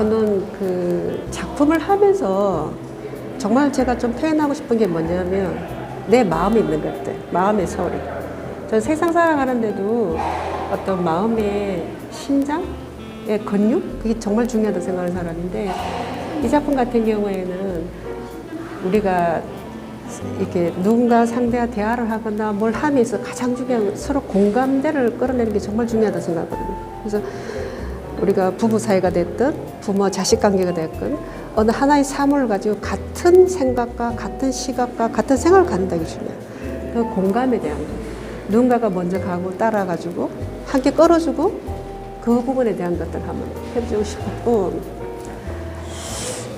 저는 그 작품을 하면서 정말 제가 좀 표현하고 싶은 게 뭐냐면 내 마음에 있는 것들, 마음의 소리. 저는 세상 살아가는데도 어떤 마음의 심장의 근육? 그게 정말 중요하다고 생각하는 사람인데 이 작품 같은 경우에는 우리가 이렇게 누군가 상대와 대화를 하거나 뭘 하면서 가장 중요한 건 서로 공감대를 끌어내는 게 정말 중요하다고 생각하거든요. 그래서 우리가 부부 사이가 됐든 부모 자식 관계가 됐든 어느 하나의 사물을 가지고 같은 생각과 같은 시각과 같은 생각을 갖는다 게 중요해요. 그 공감에 대한 거. 누군가가 먼저 가고 따라가지고 함께 끌어주고 그 부분에 대한 것들 한번 해주고 싶었고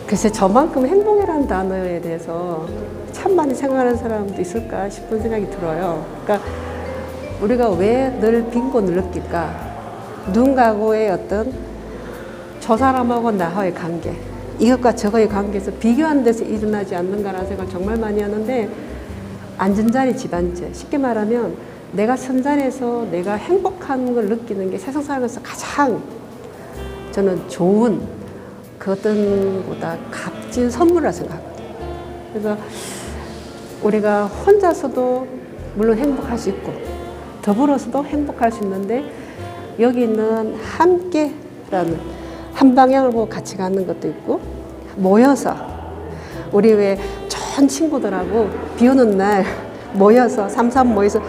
글쎄 저만큼 행복이라는 단어에 대해서 참 많이 생각하는 사람도 있을까 싶은 생각이 들어요. 그러니까 우리가 왜 늘 빈곤을 느낄까? 누군가하고의 어떤 저 사람하고 나와의 관계, 이것과 저거의 관계에서 비교하는 데서 일어나지 않는가라는 생각을 정말 많이 하는데 안전자리 집안제, 쉽게 말하면 내가 선자리에서 내가 행복한 걸 느끼는 게 세상 살면서 가장 저는 좋은 그 어떤 보다 값진 선물이라 생각하거든요. 그래서 우리가 혼자서도 물론 행복할 수 있고 더불어서도 행복할 수 있는데 여기 있는 함께라는 한 방향을 보고 같이 가는 것도 있고 모여서 우리 왜 좋은 친구들하고 비 오는 날 모여서 삼삼 모여서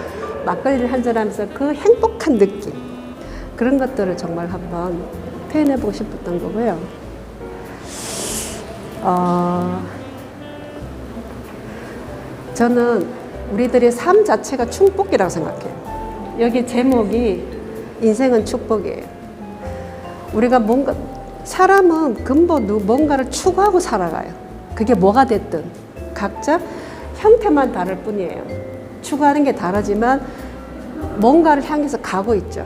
막걸리를 한잔 하면서 그 행복한 느낌 그런 것들을 정말 한번 표현해 보고 싶었던 거고요. 어, 저는 우리들의 삶 자체가 축복이라고 생각해요. 여기 제목이 인생은 축복이에요. 우리가 뭔가 사람은 근본도 뭔가를 추구하고 살아가요. 그게 뭐가 됐든 각자 형태만 다를 뿐이에요. 추구하는 게 다르지만 뭔가를 향해서 가고 있죠.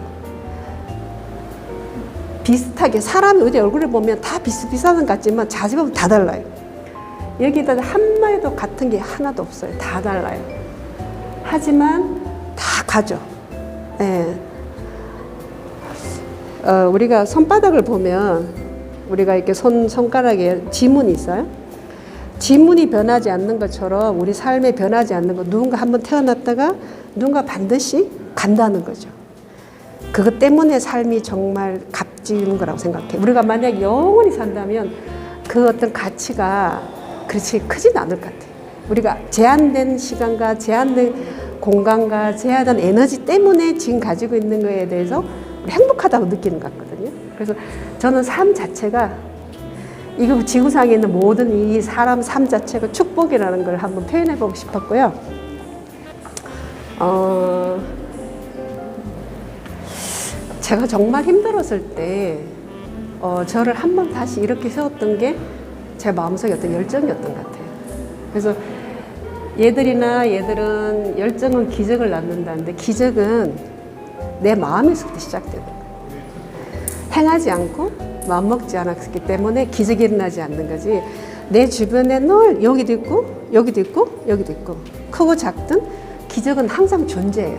비슷하게 사람이 어디 얼굴을 보면 다 비슷비슷한 것 같지만 자세히 보면 다 달라요. 여기다 한 마리도 같은 게 하나도 없어요. 다 달라요. 하지만 다 가죠. 예. 어, 우리가 손바닥을 보면 우리가 이렇게 손 손가락에 지문이 있어요. 지문이 변하지 않는 것처럼 우리 삶에 변하지 않는 것 누군가 한번 태어났다가 누군가 반드시 간다는 거죠. 그것 때문에 삶이 정말 값진 거라고 생각해. 우리가 만약 영원히 산다면 그 어떤 가치가 그렇지 크진 않을 것 같아. 우리가 제한된 시간과 제한된 공간과 제한된 에너지 때문에 지금 가지고 있는 거에 대해서 행복하다고 느끼는 것 같거든요. 그래서 저는 삶 자체가 이거 지구상에 있는 모든 이 사람 삶 자체가 축복이라는 걸 한번 표현해 보고 싶었고요. 어, 제가 정말 힘들었을 때 어, 저를 한 번 다시 이렇게 세웠던 게 제 마음속에 어떤 열정이었던 것 같아요. 그래서 얘들이나 얘들은 열정은 기적을 낳는다는데 기적은 내 마음에서부터 시작되는 거예요. 행하지 않고 마음먹지 않았기 때문에 기적이 일어나지 않는 거지. 내 주변에 늘 여기도 있고 여기도 있고 여기도 있고 크고 작든 기적은 항상 존재해요.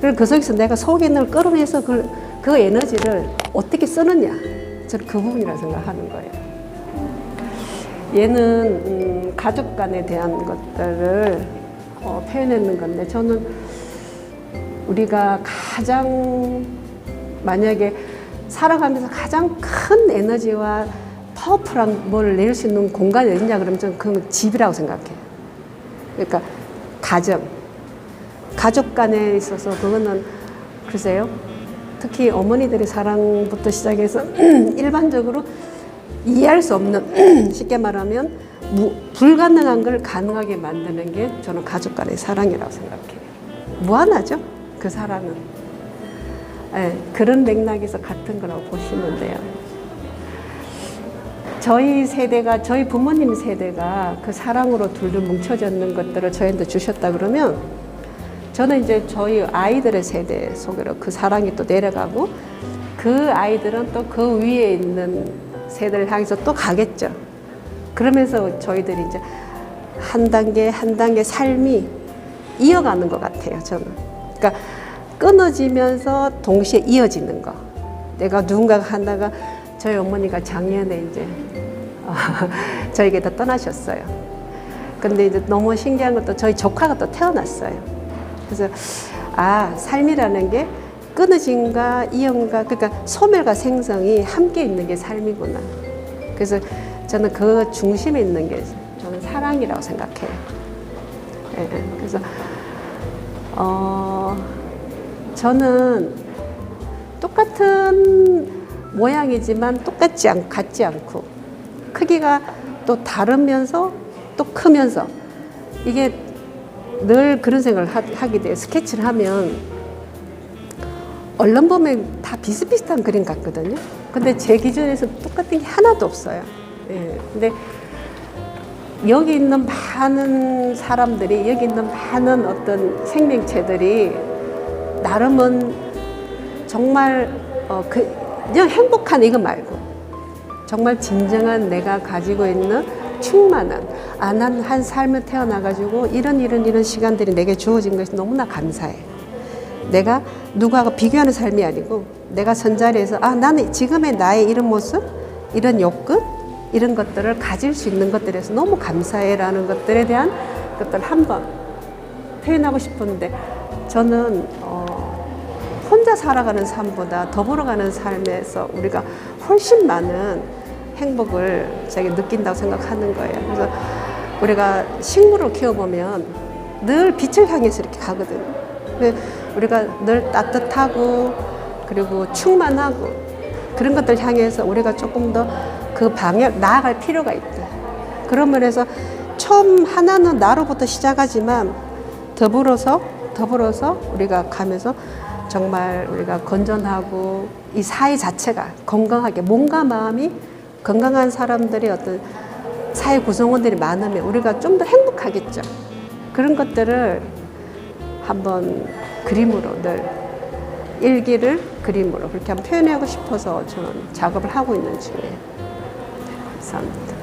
그리고 그 속에서 내가 속에 늘 끌어내서 그, 그 에너지를 어떻게 쓰느냐. 저는 그 부분이라 생각하는 거예요. 얘는 음, 가족 간에 대한 것들을 어, 표현했는 건데 저는 우리가 가장 만약에 살아가면서 가장 큰 에너지와 파워풀한 뭘 낼 수 있는 공간이 어디냐 그러면 저는 그건 집이라고 생각해요. 그러니까 가정, 가족 간에 있어서 그거는 글쎄요. 특히 어머니들의 사랑부터 시작해서 일반적으로 이해할 수 없는 쉽게 말하면 무, 불가능한 걸 가능하게 만드는 게 저는 가족 간의 사랑이라고 생각해요. 무한하죠? 그 사랑은. 예, 그런 맥락에서 같은 거라고 보시면 돼요. 저희 세대가, 저희 부모님 세대가 그 사랑으로 둘둘 뭉쳐졌는 것들을 저희한테 주셨다 그러면 저는 이제 저희 아이들의 세대 속으로 그 사랑이 또 내려가고 그 아이들은 또 그 위에 있는 세대를 향해서 또 가겠죠. 그러면서 저희들이 이제 한 단계 한 단계 삶이 이어가는 것 같아요. 저는. 그러니까 끊어지면서 동시에 이어지는 거. 내가 누군가가 하다가 저희 어머니가 작년에 이제 어, 저에게도 떠나셨어요. 근데 이제 너무 신기한 것도 저희 조카가 또 태어났어요. 그래서 아 삶이라는 게 끊어짐과 이음과 그러니까 소멸과 생성이 함께 있는 게 삶이구나. 그래서 저는 그 중심에 있는 게 저는 사랑이라고 생각해요. 예, 예. 그래서 어 저는 똑같은 모양이지만 똑같지 않 같지 않고 크기가 또 다르면서 또 크면서 이게 늘 그런 생각을 하, 하게 돼요. 스케치를 하면 얼른 보면 다 비슷비슷한 그림 같거든요. 근데 제 기준에서 똑같은 게 하나도 없어요. 예. 근데 여기 있는 많은 사람들이 여기 있는 많은 어떤 생명체들이 나름은 정말 어, 그, 그냥 행복한 이거 말고 정말 진정한 내가 가지고 있는 충만한 안한 한 삶을 태어나가지고 이런 이런 이런 시간들이 내게 주어진 것이 너무나 감사해. 내가 누구하고 비교하는 삶이 아니고 내가 선자리에서 아 나는 지금의 나의 이런 모습, 이런 욕구, 이런 것들을 가질 수 있는 것들에서 너무 감사해라는 것들에 대한 것들 한번 표현하고 싶은데 저는 어, 혼자 살아가는 삶보다 더불어 가는 삶에서 우리가 훨씬 많은 행복을 자기 느낀다고 생각하는 거예요. 그래서 우리가 식물을 키워보면 늘 빛을 향해서 이렇게 가거든요. 근데 우리가 늘 따뜻하고 그리고 충만하고 그런 것들 향해서 우리가 조금 더 그 방향 나아갈 필요가 있다. 그런 면에서 처음 하나는 나로부터 시작하지만 더불어서 더불어서 우리가 가면서 정말 우리가 건전하고 이 사회 자체가 건강하게 몸과 마음이 건강한 사람들이 어떤 사회 구성원들이 많으면 우리가 좀 더 행복하겠죠. 그런 것들을 한번 그림으로 늘 일기를 그림으로 그렇게 한번 표현하고 싶어서 저는 작업을 하고 있는 중이에요. 감사합니다.